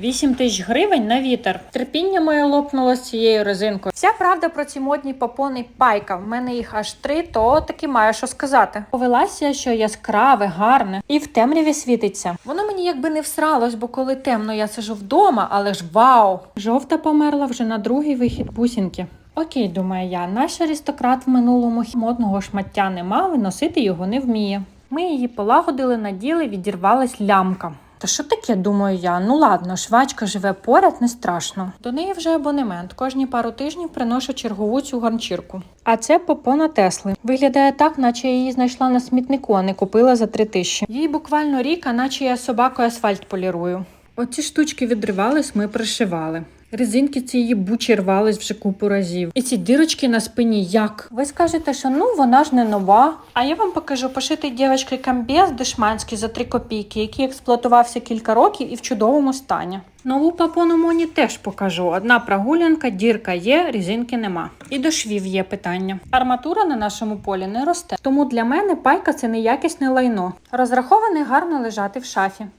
8 тисяч гривень на вітер. Терпіння моє лопнуло з цією резинкою. Вся правда про ці модні попони пайка. В мене їх аж три, то таки маю що сказати. Повелася, що яскраве, гарне і в темряві світиться. Воно мені якби не всралось, бо коли темно, я сижу вдома, але ж вау! Жовта померла вже на другий вихід бусінки. Окей, думаю я, наш аристократ в минулому модного шмаття не мав і носити його не вміє. Ми її полагодили, наділи, відірвалась лямка. Та що таке, думаю я? Ну ладно, швачка живе поряд, не страшно. До неї вже абонемент. Кожні пару тижнів приношу чергову цю ганчірку. А це попона Тесли. Виглядає так, наче я її знайшла на смітнику, а не купила за три тисячі. Їй буквально рік, а наче я собакою асфальт полірую. Оці штучки відривались, ми пришивали. Резинки цієї бучі рвались вже купу разів. І ці дірочки на спині як? Ви скажете, що ну вона ж не нова. А я вам покажу пошитий дівчинки камбез дешманський за 3 копійки, який експлуатувався кілька років і в чудовому стані. Нову папону Моні теж покажу. Одна прогулянка, дірка є, резинки нема. І до швів є питання. Арматура на нашому полі не росте. Тому для мене пайка це неякісне лайно. Розраховане гарно лежати в шафі.